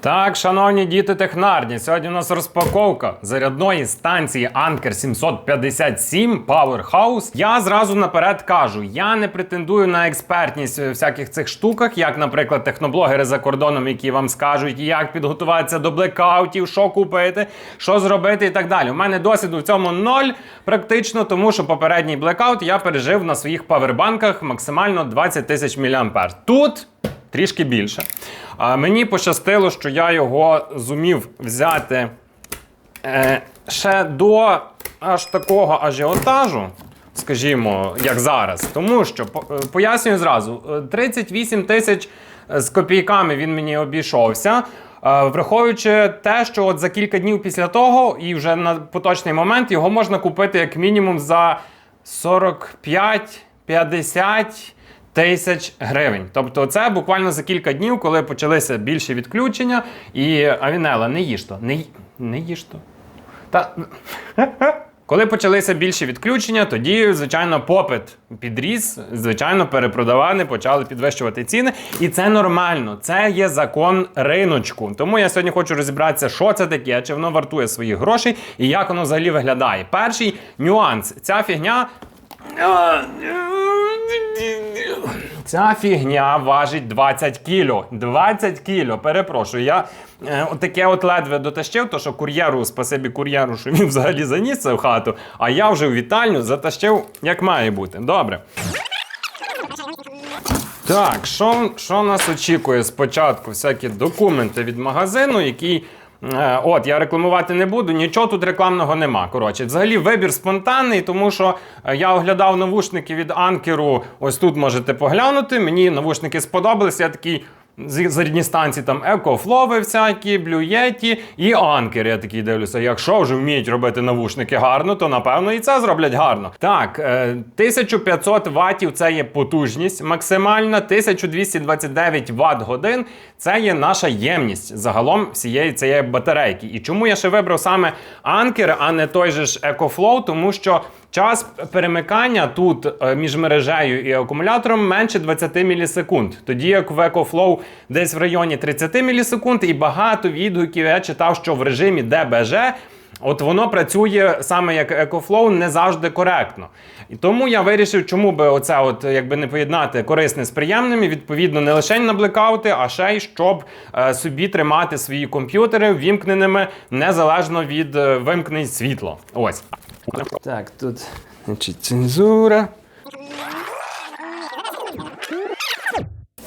Так, шановні діти технарні, сьогодні у нас розпаковка зарядної станції Anker 757 Powerhouse. Я зразу наперед кажу, я не претендую на експертність у всяких цих штуках, як, наприклад, техноблогери за кордоном, які вам скажуть, як підготуватися до блекаутів, що купити, що зробити і так далі. У мене досвіду в цьому ноль практично, тому що попередній блекаут я пережив на своїх павербанках максимально 20 тисяч мА. Тут трішки більше. А мені пощастило, що я його зумів взяти е, ще до аж такого ажіотажу, скажімо, як зараз. Тому що е, пояснюю зразу: е, 38 тисяч з копійками він мені обійшовся. е, Враховуючи те, що от за кілька днів після того, і вже на поточний момент його можна купити як мінімум за 45-50 тисяч гривень. Тобто, це буквально за кілька днів, коли почалися більші відключення. І Авінела, не їж то, не, не їж то. Та... Коли почалися більші відключення, тоді, звичайно, попит підріс, звичайно, перепродавани, почали підвищувати ціни. І це нормально, це є закон риночку. Тому я сьогодні хочу розібратися, що це таке, чи воно вартує своїх грошей і як воно взагалі виглядає. Перший нюанс: ця фігня. Ця фігня важить 20 кіло. 20 кіло. Перепрошую, я е, таке от ледве дотащив, то що кур'єру, спасибі кур'єру, що він взагалі заніс це в хату, а я вже в вітальню затащив, як має бути. Добре. Так, що, що нас очікує спочатку? Всякі документи від магазину, який. Е, От, я рекламувати не буду, нічого тут рекламного нема. Коротше, взагалі вибір спонтанний, тому що е, я оглядав навушники від анкеру. Ось тут можете поглянути. Мені навушники сподобалися. Я такий зарядні станції там екофлови всякі, блюєті і анкер. Я такий дивлюся. Якщо вже вміють робити навушники гарно, то напевно і це зроблять гарно. Так, е, 1500 ватів це є потужність максимальна, 1229 ватт годин це є наша ємність загалом всієї цієї батарейки. І чому я ще вибрав саме анкер, а не той же ж екофлоу, тому що. Час перемикання тут е, між мережею і акумулятором менше 20 мілісекунд. Тоді як в EcoFlow десь в районі 30 мілісекунд, і багато відгуків я читав, що в режимі ДБЖ От воно працює саме як EcoFlow не завжди коректно. І тому я вирішив, чому би оце от якби не поєднати корисне з приємним, і відповідно не лише на блекаути, а ще й щоб е, собі тримати свої комп'ютери вімкненими незалежно від е, вимкнень світла. Ось. Так, тут значить, цензура.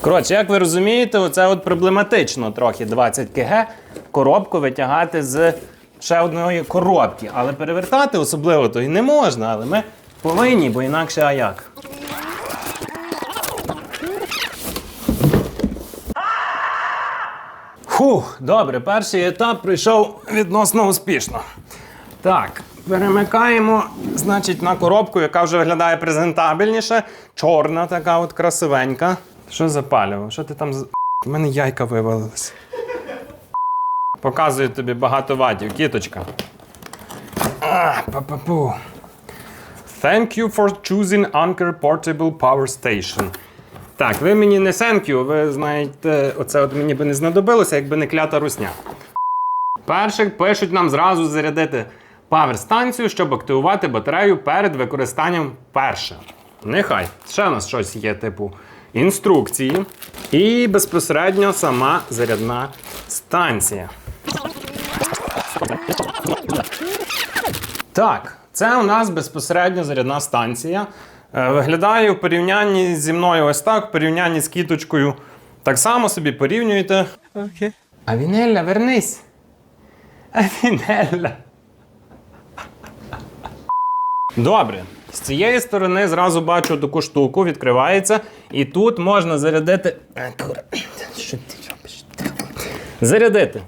Коротше, як ви розумієте, оце от проблематично трохи 20 кг коробку витягати з ще одної коробки. Але перевертати особливо то і не можна, але ми повинні, бо інакше а як? Фух, добре, перший етап пройшов відносно успішно. Так, перемикаємо, значить, на коробку, яка вже виглядає презентабельніше. Чорна така от красивенька. Що за паліво? Що ти там з. У мене яйка вивалились. Показую тобі багато ватів, кіточка. А, па-па-пу. Thank you for choosing Anker Portable Power Station. Так, ви мені не thank you, ви знаєте, оце от мені би не знадобилося, якби не клята русня. Перше пишуть нам зразу зарядити павер-станцію, щоб активувати батарею перед використанням перше. Нехай. Ще у нас щось є, типу інструкції. І безпосередньо сама зарядна станція. Так, це у нас безпосередньо зарядна станція. Е, Виглядає в порівнянні зі мною ось так, в порівнянні з кіточкою. Так само собі порівнюєте. Окей. Авінелля, вернись. Авінелля. Добре. З цієї сторони зразу бачу таку штуку, відкривається, і тут можна зарядити. Що ти робиш? Зарядити.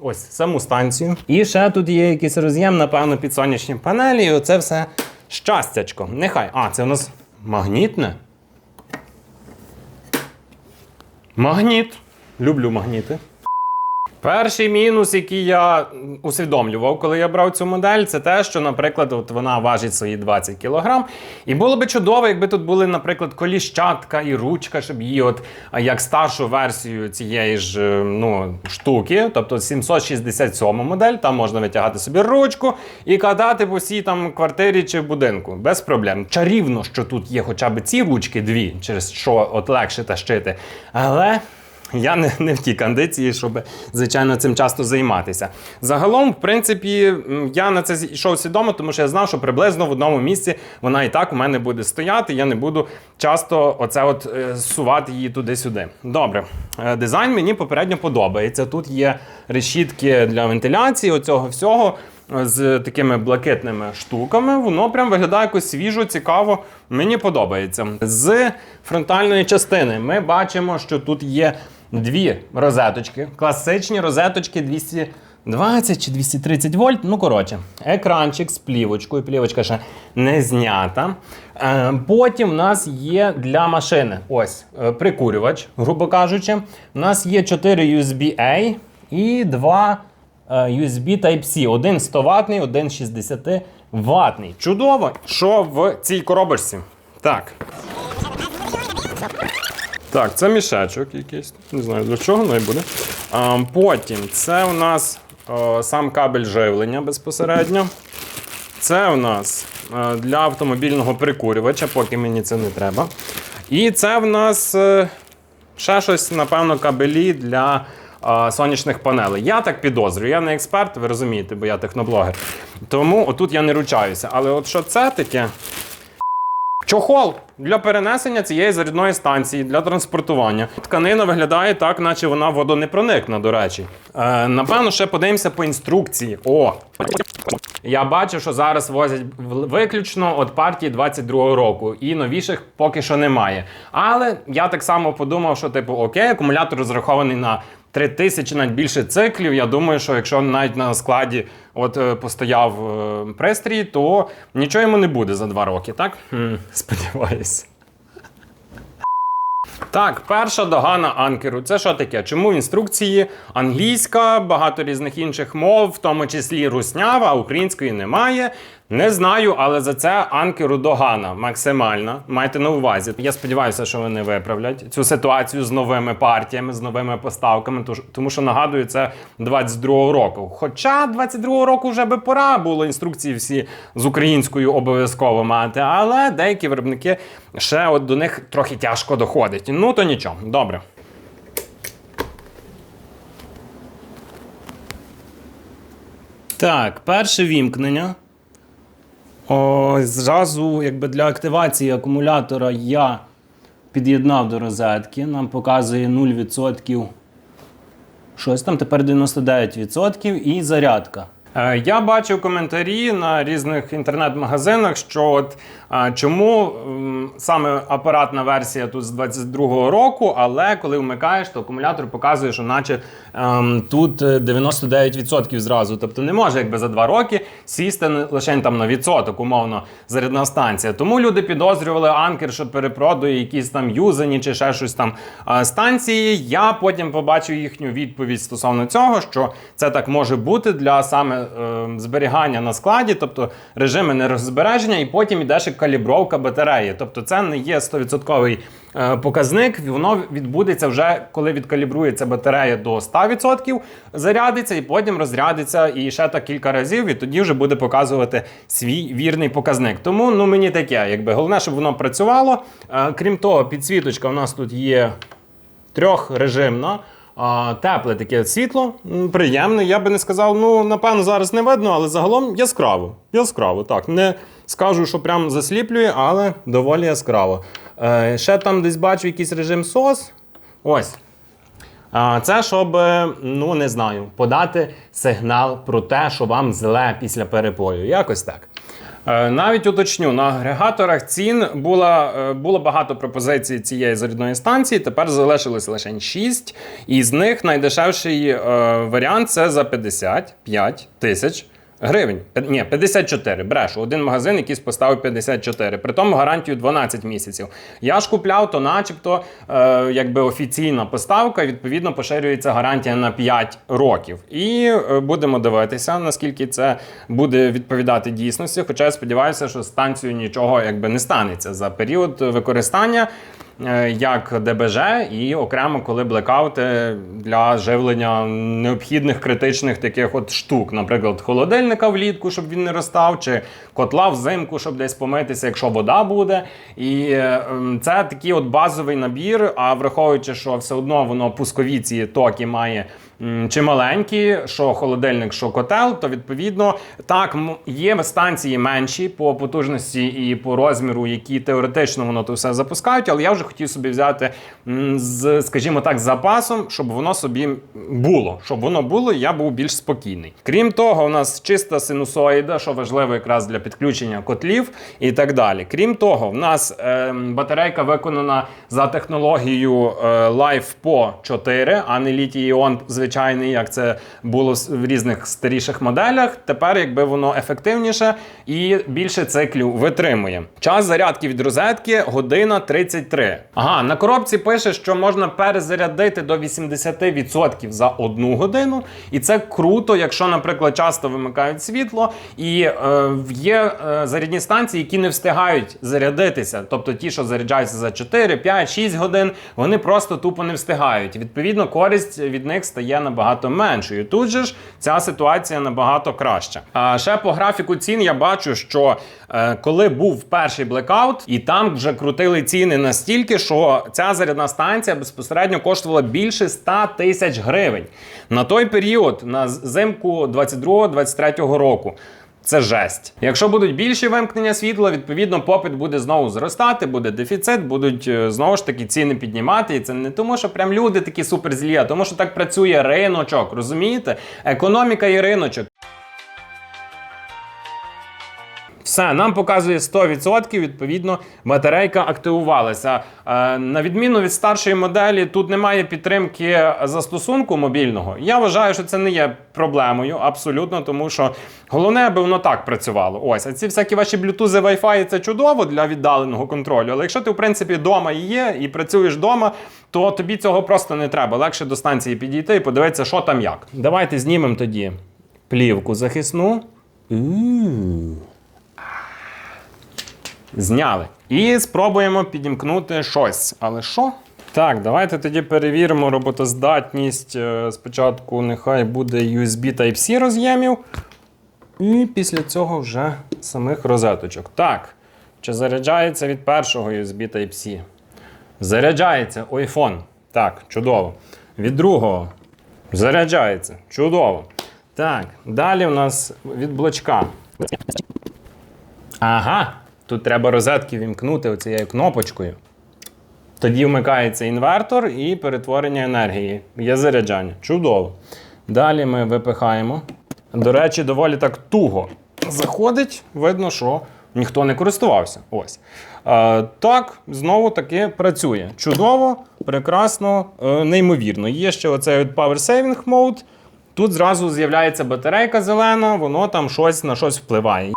Ось саму станцію. І ще тут є якийсь роз'єм, напевно, під сонячні панелі. І оце все щастячко. Нехай. А, це у нас магнітне. Магніт. Люблю магніти. Перший мінус, який я усвідомлював, коли я брав цю модель, це те, що, наприклад, от вона важить свої 20 кг. І було би чудово, якби тут були, наприклад, коліщатка і ручка, щоб її, от як старшу версію цієї ж е, ну, штуки, тобто 767 модель, там можна витягати собі ручку і катати по всій там квартирі чи будинку. Без проблем. Чарівно, що тут є хоча б ці ручки дві, через що от легше тащити. Але. Я не, не в тій кондиції, щоб, звичайно, цим часто займатися. Загалом, в принципі, я на це йшов свідомо, тому що я знав, що приблизно в одному місці вона і так у мене буде стояти. Я не буду часто оце от е, сувати її туди-сюди. Добре, Е, дизайн мені попередньо подобається. Тут є решітки для вентиляції, оцього всього. е, З такими блакитними штуками, воно прям виглядає якось свіжо, цікаво. Мені подобається. З фронтальної частини ми бачимо, що тут є дві розеточки, класичні розеточки 220 чи 230 вольт. Ну, коротше, екранчик з плівочкою. Плівочка ще не знята. Е, Потім в нас є для машини ось е, прикурювач, грубо кажучи. У нас є 4 USB-A і 2 е, USB Type-C. Один 100 ватний, один 60 ватний. Чудово! Що в цій коробочці? Так. Так, це мішечок якийсь. Не знаю для чого, але буде. А, потім це у нас о, сам кабель живлення безпосередньо. Це у нас е, для автомобільного прикурювача, поки мені це не треба. І це в нас е, ще щось, напевно, кабелі для е, сонячних панелей. Я так підозрюю, я не експерт, ви розумієте, бо я техноблогер. Тому отут я не ручаюся. Але от що це таке? Чохол для перенесення цієї зарядної станції для транспортування. Тканина виглядає так, наче вона водонепроникна, до речі. Е, напевно, ще подивимося по інструкції. О! Я бачу, що зараз возять виключно від партії 22-го року, і новіших поки що немає. Але я так само подумав, що типу окей, акумулятор розрахований на 3000 навіть більше циклів. Я думаю, що якщо навіть на складі от е, постояв е, пристрій, то нічого йому не буде за два роки, так? Хм, сподіваюся. Так, перша догана анкеру. Це що таке? Чому інструкції англійська, багато різних інших мов, в тому числі руснява, а української немає. Не знаю, але за це анкеру догана максимальна. Майте на увазі. Я сподіваюся, що вони виправлять цю ситуацію з новими партіями, з новими поставками, тому що нагадую, це 22-го року. Хоча 22-го року вже би пора було інструкції всі з українською обов'язково мати, але деякі виробники ще от до них трохи тяжко доходить. Ну то нічого, добре. Так, перше вімкнення. О, зразу, якби для активації акумулятора я під'єднав до розетки. Нам показує 0%. Щось там тепер 99% і зарядка. Е, Я бачив коментарі на різних інтернет-магазинах, що от е, чому саме апаратна версія тут з 22-го року, але коли вмикаєш, то акумулятор показує, що наче ем, тут е, 99% зразу. Тобто не може якби за два роки сісти лише там на відсоток, умовно, зарядна станція. Тому люди підозрювали анкер, що перепродує якісь там юзані чи ще щось там е, станції. Я потім побачив їхню відповідь стосовно цього, що це так може бути для саме е, зберігання на складі, тобто режими нерозбереження, і потім іде ще калібровка батареї. Тобто це не є 100% е, показник, воно відбудеться вже коли відкалібрується батарея до 100%, зарядиться і потім розрядиться і ще так кілька разів, і тоді вже буде показувати свій вірний показник. Тому ну мені таке, якби головне, щоб воно працювало. Е, Крім того, підсвіточка у нас тут є трьохрежимна. А, тепле таке світло, приємне. Я би не сказав, ну, напевно, зараз не видно, але загалом яскраво. Яскраво, так. Не скажу, що прям засліплює, але доволі яскраво. Е, ще там десь бачу якийсь режим SOS. Ось. Це щоб, е, ну не знаю, подати сигнал про те, що вам зле після перепою. Якось так. Е, Навіть уточню, на агрегаторах цін було, е, було багато пропозицій цієї зарядної станції. Тепер залишилось лише 6. І з них найдешевший е, варіант це за 55 тисяч Гривень. Ні, 54. Брешу. Один магазин якийсь поставив 54. При тому гарантію 12 місяців. Я ж купляв, то начебто е, якби офіційна поставка, відповідно, поширюється гарантія на 5 років. І е, будемо дивитися, наскільки це буде відповідати дійсності. Хоча я сподіваюся, що з станцією нічого якби не станеться за період використання. Е, Як ДБЖ, і окремо, коли блекаути для живлення необхідних критичних таких от штук, наприклад, холодильника влітку, щоб він не розстав, чи котла взимку, щоб десь помитися, якщо вода буде. І е, це такий от базовий набір. А враховуючи, що все одно воно пускові ці токи має м, чималенькі, що холодильник, що котел, то відповідно так є станції менші по потужності і по розміру, які теоретично воно то все запускають, але я вже хотів собі взяти з, скажімо так, з запасом, щоб воно собі було. Щоб воно було, я був більш спокійний. Крім того, у нас чиста синусоїда, що важливо якраз для підключення котлів і так далі. Крім того, в нас е, батарейка виконана за технологією е, LiFePO 4, а не літій іон звичайний, як це було в різних старіших моделях. Тепер, якби воно ефективніше і більше циклів витримує. Час зарядки від розетки година 33. Ага, на коробці пише, що можна перезарядити до 80% за одну годину, і це круто, якщо, наприклад, часто вимикають світло, і е, є е, зарядні станції, які не встигають зарядитися. Тобто ті, що заряджаються за 4, 5, 6 годин, вони просто тупо не встигають. Відповідно, користь від них стає набагато меншою. Тут же ж ця ситуація набагато краща. А ще по графіку цін я бачу, що е, коли був перший блекаут, і там вже крутили ціни настільки, що ця зарядна станція безпосередньо коштувала більше 100 тисяч гривень. На той період, на зимку 22-23 року. Це жесть. Якщо будуть більші вимкнення світла, відповідно попит буде знову зростати, буде дефіцит, будуть е, знову ж таки ціни піднімати. І це не тому, що прям люди такі суперзлі, а тому, що так працює риночок. Розумієте? Економіка і риночок. Все, нам показує 100%, відповідно, батарейка активувалася. Е, на відміну від старшої моделі, тут немає підтримки застосунку мобільного. Я вважаю, що це не є проблемою абсолютно, тому що головне, аби воно так працювало. Ось, а ці всякі ваші блютузи, Wi-Fi це чудово для віддаленого контролю. Але якщо ти, в принципі, вдома є, і працюєш вдома, то тобі цього просто не треба. Легше до станції підійти і подивитися, що там як. Давайте знімемо тоді плівку захисну. Зняли. І спробуємо підімкнути щось. Але що? Так, давайте тоді перевіримо роботоздатність. Е, Спочатку нехай буде USB Type-C роз'ємів. І після цього вже самих розеточок. Так. Чи заряджається від першого USB Type-C? Заряджається iPhone. Так, чудово. Від другого. Заряджається. Чудово. Так, далі у нас від блочка. Ага, тут треба розетки вімкнути оцією кнопочкою. Тоді вмикається інвертор і перетворення енергії. Є заряджання. Чудово. Далі ми випихаємо. До речі, доволі так туго заходить. Видно, що ніхто не користувався. Ось. Е, так, знову таки працює. Чудово, прекрасно, е, неймовірно. Є ще оцей от Power Saving Mode. Тут зразу з'являється батарейка зелена, воно там щось на щось впливає.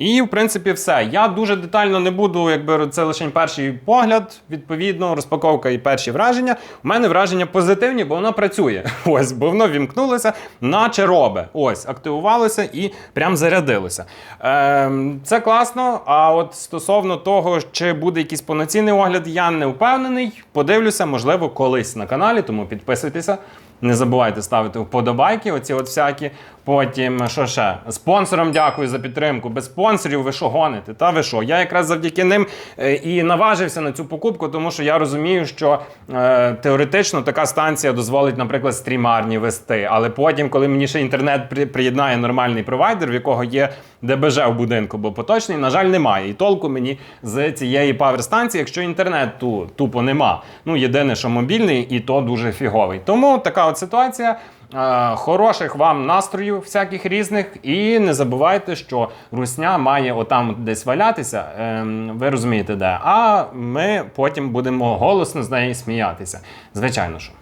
І, в принципі, все. Я дуже детально не буду, якби це лише перший погляд, відповідно, розпаковка і перші враження. У мене враження позитивні, бо воно працює. Ось, бо воно вімкнулося, наче робе. Ось, активувалося і прям зарядилося. Ем, це класно. А от стосовно того, чи буде якийсь повноцінний огляд, я не впевнений. Подивлюся, можливо, колись на каналі, тому підписуйтеся. Не забувайте ставити вподобайки, оці от всякі. Потім, що ще? Спонсорам дякую за підтримку. Без спонсорів ви що гоните? Та ви що? Я якраз завдяки ним е, і наважився на цю покупку, тому що я розумію, що е, теоретично така станція дозволить, наприклад, стрімарні вести. Але потім, коли мені ще інтернет при, приєднає нормальний провайдер, в якого є ДБЖ в будинку, бо поточний, на жаль, немає. І толку мені з цієї павер-станції, якщо інтернету тупо нема. Ну, єдине, що мобільний, і то дуже фіговий. Тому така от ситуація. Е, Хороших вам настроїв всяких різних, і не забувайте, що русня має отам десь валятися. ем, ви розумієте, де. А ми потім будемо голосно з неї сміятися. Звичайно що.